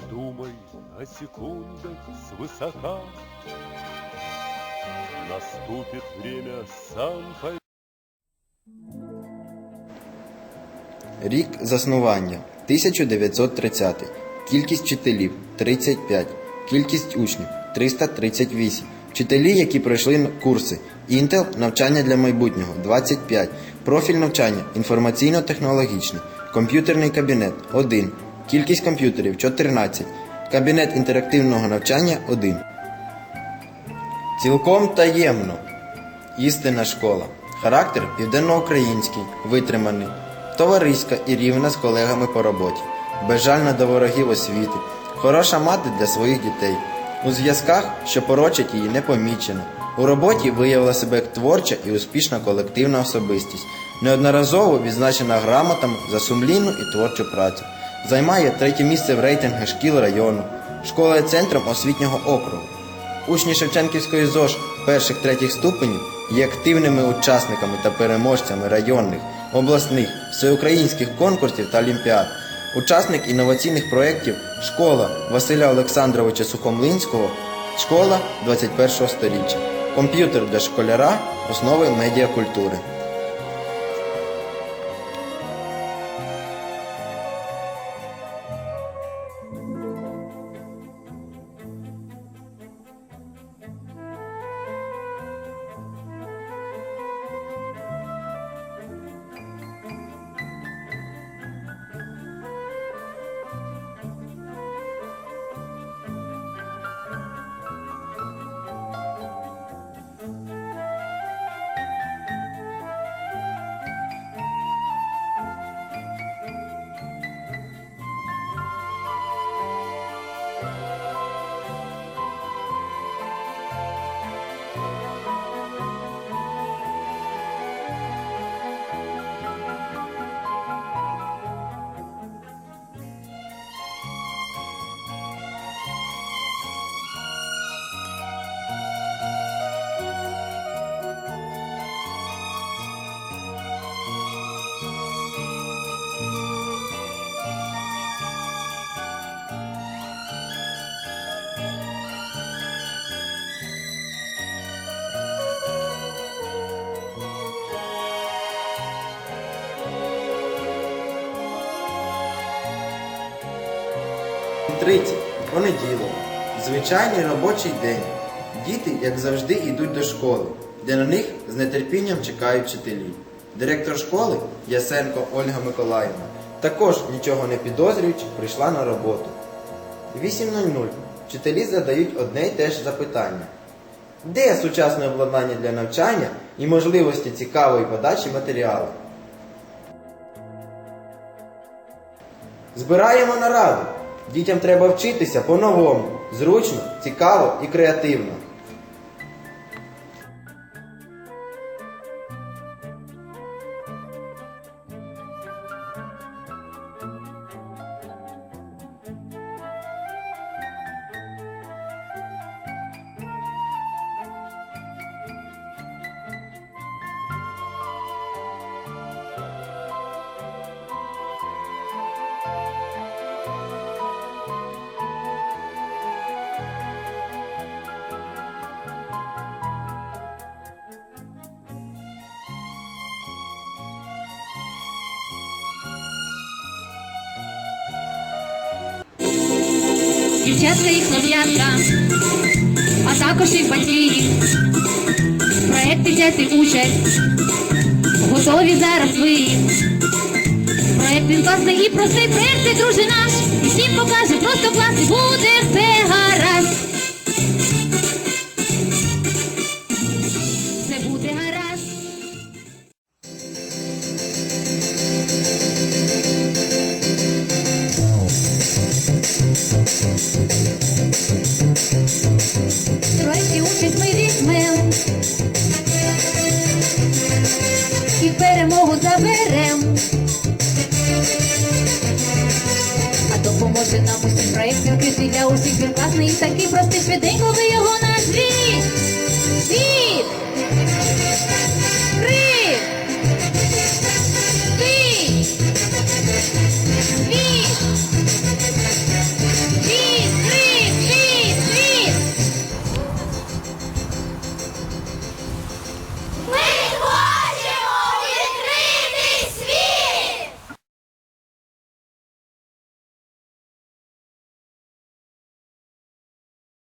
Подумай о секундах свысока. Наступит время, сам поймешь. Рік заснування 1930. Кількість вчителів 35. Кількість учнів 338. Вчителі, які пройшли курси. Інтел навчання для майбутнього 25. Профіль навчання інформаційно-технологічний. Комп'ютерний кабінет 1. Кількість комп'ютерів 14. Кабінет інтерактивного навчання 1. Цілком таємно. Істинна школа. Характер південноукраїнський, витриманий, товариська і рівна з колегами по роботі, безжальна до ворогів освіти, хороша мати для своїх дітей. У зв'язках, що порочать її, не помічено. У роботі виявила себе як творча і успішна колективна особистість, неодноразово відзначена грамотами за сумлінну і творчу працю. Займає третє місце в рейтингах шкіл району. Школа є центром освітнього округу. Учні Шевченківської ЗОЖ перших третіх ступенів є активними учасниками та переможцями районних, обласних, всеукраїнських конкурсів та олімпіад. Учасник інноваційних проєктів Школа Василя Олександровича Сухомлинського, Школа 21 століття, Комп'ютер для школяра, основи медіакультури. Тридцять. Понеділок. Звичайний робочий день. Діти, як завжди, йдуть до школи, де на них з нетерпінням чекають вчителі. Директор школи Ясенко Ольга Миколаївна також нічого не підозрюючи, прийшла на роботу. 8.00. Вчителі задають одне й те ж запитання. Де сучасне обладнання для навчання і можливості цікавої подачі матеріалу? Збираємо нараду. Дітям треба вчитися по-новому, зручно, цікаво і креативно. Дівчатка і хлоп'ятка, а також їх батьки. Проекти взяти участь, готові зараз ви. Проект він класний і простий, проект це друже наш. І всім покаже, просто класний і буде все швиденько ви